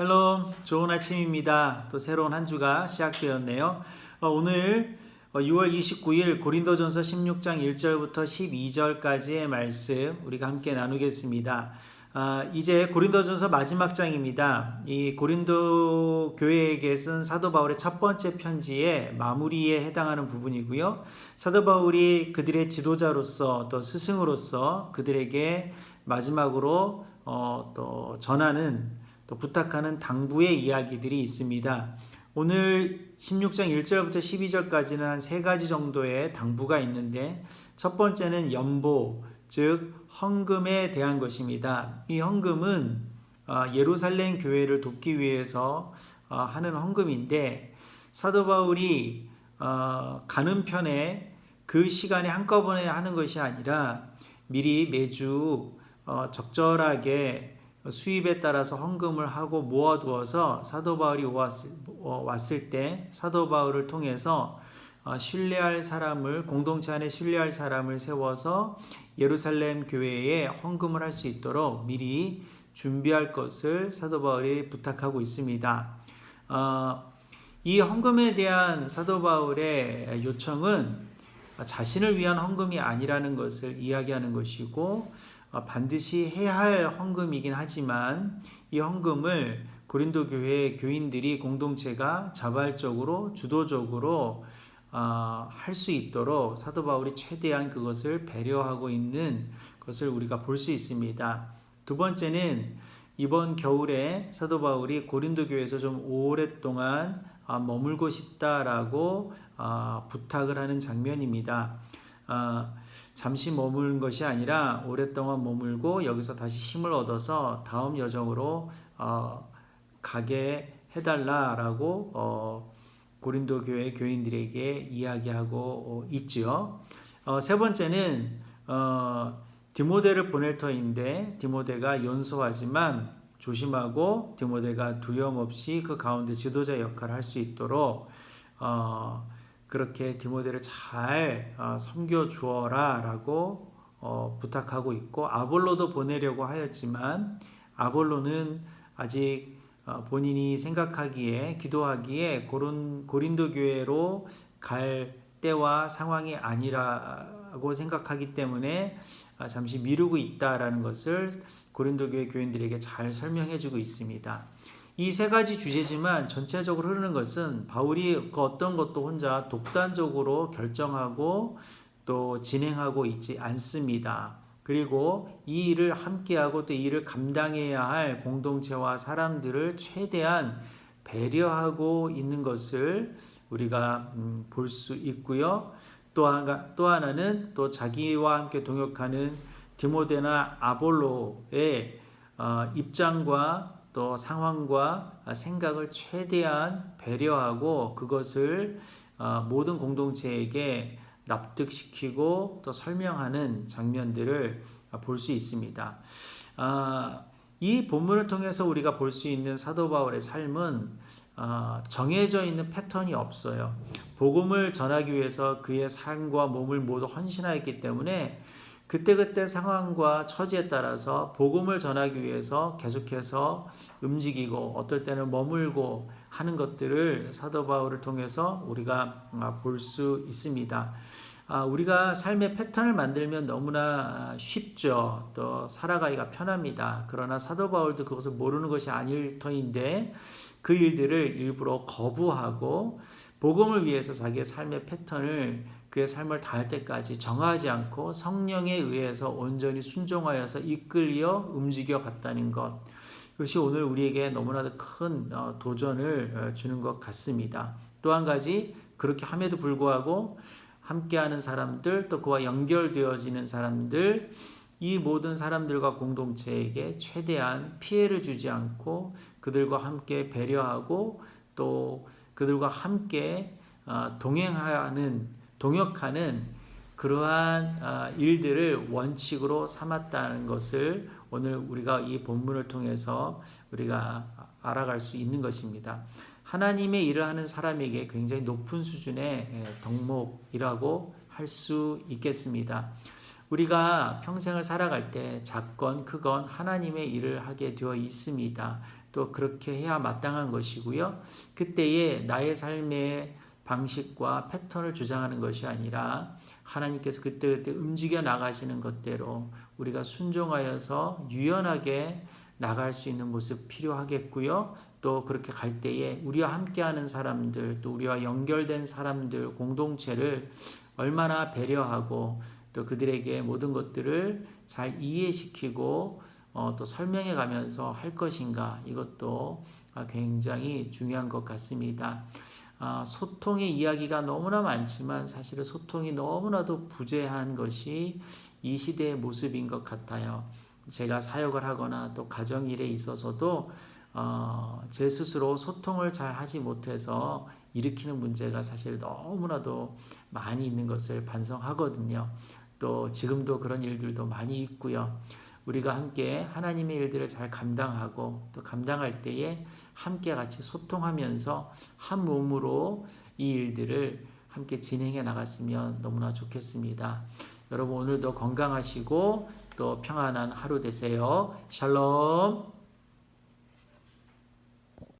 헬로 좋은 아침입니다. 또 새로운 한 주가 시작되었네요. 어, 오늘 6월 29일 고린도전서 16장 1절부터 12절까지의 말씀 우리가 함께 나누겠습니다. 아, 이제 고린도전서 마지막 장입니다. 이 고린도 교회에게 쓴 사도 바울의 첫 번째 편지의 마무리에 해당하는 부분이고요. 사도 바울이 그들의 지도자로서 또 스승으로서 그들에게 마지막으로 어, 또 전하는 또 부탁하는 당부의 이야기들이 있습니다. 오늘 16장 1절부터 12절까지는 한 세 가지 정도의 당부가 있는데 첫 번째는 연보, 즉 헌금에 대한 것입니다. 이 헌금은 어, 예루살렘 교회를 돕기 위해서 어, 하는 헌금인데 사도 바울이 어, 가는 편에 그 시간에 한꺼번에 하는 것이 아니라 미리 매주 적절하게 수입에 따라서 헌금을 하고 모아두어서 사도 바울이 왔을, 때 사도 바울을 통해서 신뢰할 사람을 공동체 안에 신뢰할 사람을 세워서 예루살렘 교회에 헌금을 할 수 있도록 미리 준비할 것을 사도 바울이 부탁하고 있습니다. 어, 이 헌금에 대한 사도 바울의 요청은 자신을 위한 헌금이 아니라는 것을 이야기하는 것이고 어, 반드시 해야 할 헌금이긴 하지만 이 헌금을 고린도 교회 교인들이 공동체가 자발적으로 주도적으로 어, 할수 있도록 사도 바울이 최대한 그것을 배려하고 있는 것을 우리가 볼 수 있습니다. 두 번째는 이번 겨울에 사도 바울이 고린도 교회에서 좀 오랫동안 어, 머물고 싶다라고 부탁을 하는 장면입니다. 잠시 머무는 것이 아니라 오랫동안 머물고 여기서 다시 힘을 얻어서 다음 여정으로 어, 가게 해달라라고 어, 고린도 교회 교인들에게 이야기하고 어, 있죠. 어, 세 번째는 어, 디모데를 보낼 터인데 디모데가 연소하지만 조심하고 디모데가 두려움 없이 그 가운데 지도자 역할을 할 수 있도록 어, 그렇게 디모데를 잘 어, 섬겨 주어라라고 어, 부탁하고 있고 아볼로도 보내려고 하였지만 아볼로는 아직 어, 본인이 생각하기에 기도하기에 고린, 고린도 교회로 갈 때와 상황이 아니라고 생각하기 때문에 잠시 미루고 있다라는 것을 고린도 교회 교인들에게 잘 설명해 주고 있습니다. 이 세 가지 주제지만 전체적으로 흐르는 것은 바울이 그 어떤 것도 혼자 독단적으로 결정하고 또 진행하고 있지 않습니다. 그리고 이 일을 함께하고 또이 일을 감당해야 할 공동체와 사람들을 최대한 배려하고 있는 것을 우리가 음, 볼수 있고요. 또, 하나, 또 하나는 또 자기와 함께 동역하는 디모데나 아볼로의 어, 입장과 또 상황과 생각을 최대한 배려하고 그것을 어, 모든 공동체에게 납득시키고 또 설명하는 장면들을 볼 수 있습니다. 아, 이 본문을 통해서 우리가 볼 수 있는 사도 바울의 삶은 어, 정해져 있는 패턴이 없어요. 복음을 전하기 위해서 그의 삶과 몸을 모두 헌신하였기 때문에 그때그때 상황과 처지에 따라서 복음을 전하기 위해서 계속해서 움직이고 어떨 때는 머물고 하는 것들을 사도 바울을 통해서 우리가 아, 볼수 있습니다. 아, 우리가 삶의 패턴을 만들면 너무나 쉽죠. 또 살아가기가 편합니다. 그러나 사도 바울도 그것을 모르는 것이 아닐 터인데 그 일들을 일부러 거부하고 복음을 위해서 자기의 삶의 패턴을 그의 삶을 다할 때까지 정하지 않고 성령에 의해서 온전히 순종하여서 이끌려 움직여 갔다는 것. 이것이 오늘 우리에게 너무나도 큰 어, 도전을 어, 주는 것 같습니다. 또 한 가지 그렇게 함에도 불구하고 함께하는 사람들 또 그와 연결되어지는 사람들 이 모든 사람들과 공동체에게 최대한 피해를 주지 않고 그들과 함께 배려하고 또 그들과 함께 어, 동행하는 동역하는 그러한 아, 일들을 원칙으로 삼았다는 것을 오늘 우리가 이 본문을 통해서 우리가 알아갈 수 있는 것입니다. 하나님의 일을 하는 사람에게 굉장히 높은 수준의 예, 덕목이라고 할 수 있겠습니다. 우리가 평생을 살아갈 때 작건 크건 하나님의 일을 하게 되어 있습니다. 또 그렇게 해야 마땅한 것이고요. 그때에 나의 삶의 방식과 패턴을 주장하는 것이 아니라 하나님께서 그때그때 움직여 나가시는 것대로 우리가 순종하여서 유연하게 나갈 수 있는 모습 필요하겠고요. 또 그렇게 갈 때에 우리와 함께하는 사람들, 또 우리와 연결된 사람들, 공동체를 얼마나 배려하고 또 그들에게 모든 것들을 잘 이해시키고 어, 또 설명해 가면서 할 것인가 이것도 아, 굉장히 중요한 것 같습니다. 아, 소통의 이야기가 너무나 많지만 사실은 소통이 너무나도 부재한 것이 이 시대의 모습인 것 같아요. 제가 사역을 하거나 또 가정 일에 있어서도 어, 제 스스로 소통을 잘 하지 못해서 일으키는 문제가 사실 너무나도 많이 있는 것을 반성하거든요. 또 지금도 그런 일들도 많이 있고요. 우리가 함께 하나님의 일들을 잘 감당하고 또 감당할 때에 함께 같이 소통하면서 한 몸으로 이 일들을 함께 진행해 나갔으면 너무나 좋겠습니다. 여러분 오늘도 건강하시고 또 평안한 하루 되세요. 샬롬.